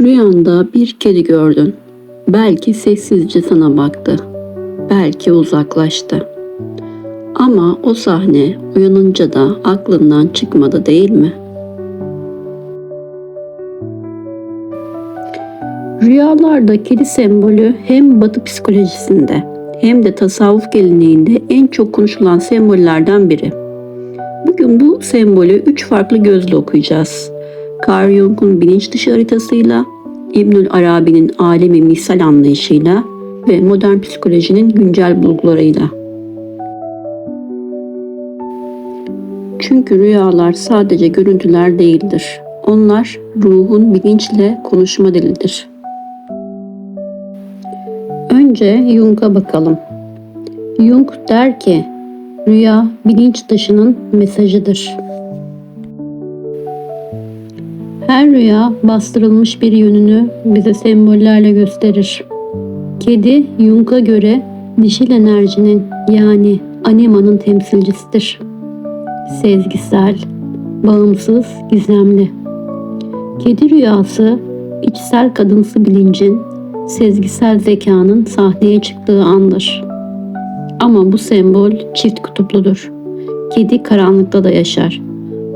Rüyanda bir kedi gördün. Belki sessizce sana baktı. Belki uzaklaştı. Ama o sahne uyanınca da aklından çıkmadı değil mi? Rüyalarda kedi sembolü hem batı psikolojisinde hem de tasavvuf geleneğinde en çok konuşulan sembollerden biri. Bugün bu sembolü üç farklı gözle okuyacağız. Carl Jung'un bilinç dışı haritasıyla, İbnül Arabi'nin alemi misal anlayışıyla ve modern psikolojinin güncel bulgularıyla. Çünkü rüyalar sadece görüntüler değildir. Onlar ruhun bilinçle konuşma dilidir. Önce Jung'a bakalım. Jung der ki, rüya bilinç dışının mesajıdır. Rüya bastırılmış bir yönünü bize sembollerle gösterir. Kedi Jung'a göre dişil enerjinin yani animanın temsilcisidir. Sezgisel, bağımsız, gizemli. Kedi rüyası içsel kadınsı bilincin, sezgisel zekanın sahneye çıktığı andır. Ama bu sembol çift kutupludur. Kedi karanlıkta da yaşar.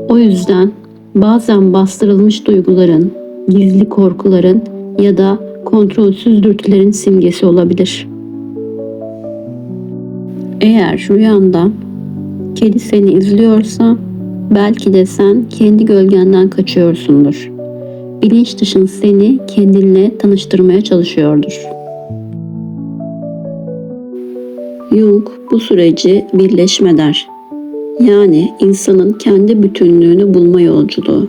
O yüzden bazen bastırılmış duyguların, gizli korkuların ya da kontrolsüz dürtülerin simgesi olabilir. Eğer rüyanda kedi seni izliyorsa belki de sen kendi gölgenden kaçıyorsundur. Bilinç dışın seni kendinle tanıştırmaya çalışıyordur. Jung bu süreci birleşme der. Yani insanın kendi bütünlüğünü bulma yolculuğu.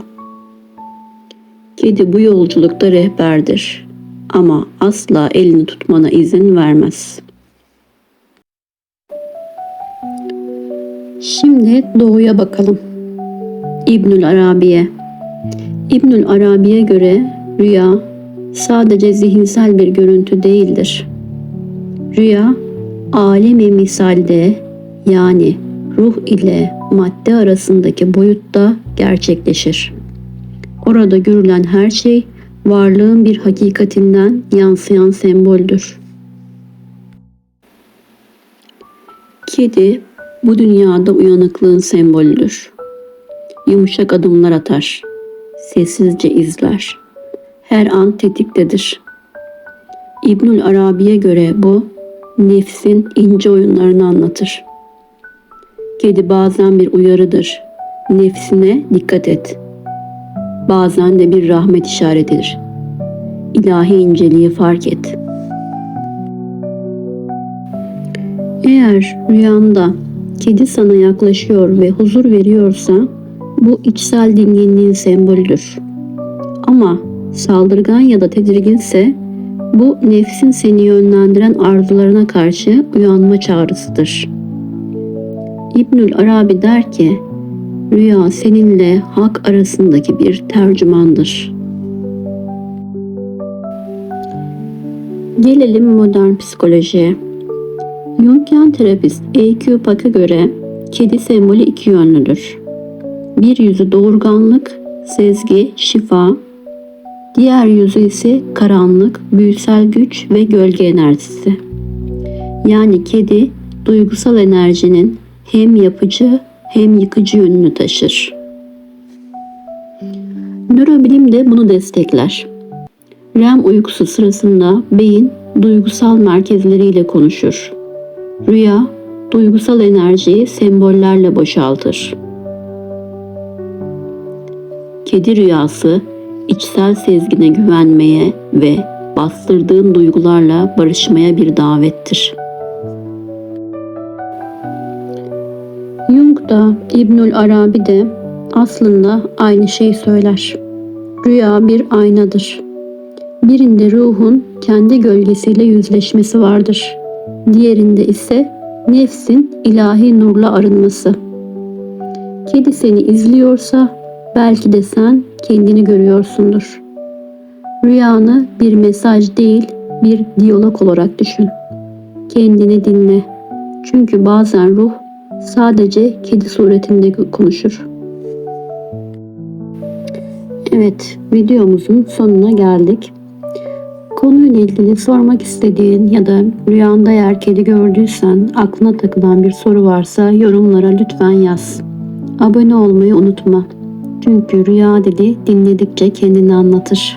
Kedi bu yolculukta rehberdir ama asla elini tutmana izin vermez. Şimdi doğuya bakalım. İbnül Arabi'ye. İbnül Arabi'ye göre rüya sadece zihinsel bir görüntü değildir. Rüya alemi misalde yani ruh ile madde arasındaki boyutta gerçekleşir. Orada görülen her şey varlığın bir hakikatinden yansıyan semboldür. Kedi bu dünyada uyanıklığın sembolüdür. Yumuşak adımlar atar, sessizce izler. Her an tetiktedir. İbnül Arabi'ye göre bu nefsin ince oyunlarını anlatır. Kedi bazen bir uyarıdır. Nefsine dikkat et. Bazen de bir rahmet işaretidir. İlahi inceliği fark et. Eğer rüyanda kedi sana yaklaşıyor ve huzur veriyorsa bu içsel dinginliğin sembolüdür. Ama saldırgan ya da tedirginse bu nefsin seni yönlendiren arzularına karşı uyanma çağrısıdır. İbnül Arabi der ki, rüya seninle hak arasındaki bir tercümandır. Gelelim modern psikolojiye. Jungian terapist A.Q. Pak'a göre kedi sembolü iki yönlüdür. Bir yüzü doğurganlık, sezgi, şifa, diğer yüzü ise karanlık, büyüsel güç ve gölge enerjisi. Yani kedi duygusal enerjinin hem yapıcı hem yıkıcı yönünü taşır. Nörobilim de bunu destekler. REM uykusu sırasında beyin duygusal merkezleriyle konuşur. Rüya duygusal enerjiyi sembollerle boşaltır. Kedi rüyası içsel sezgine güvenmeye ve bastırdığın duygularla barışmaya bir davettir. Jung da İbnül Arabi de aslında aynı şeyi söyler. Rüya bir aynadır. Birinde ruhun kendi gölgesiyle yüzleşmesi vardır. Diğerinde ise nefsin ilahi nurla arınması. Kedi seni izliyorsa belki de sen kendini görüyorsundur. Rüyanı bir mesaj değil, bir diyalog olarak düşün. Kendini dinle. Çünkü bazen ruh sadece kedi suretinde konuşur. Evet, videomuzun sonuna geldik. Konuyla ilgili sormak istediğin ya da rüyanda eğer kedi gördüysen aklına takılan bir soru varsa yorumlara lütfen yaz. Abone olmayı unutma. Çünkü rüya dili dinledikçe kendini anlatır.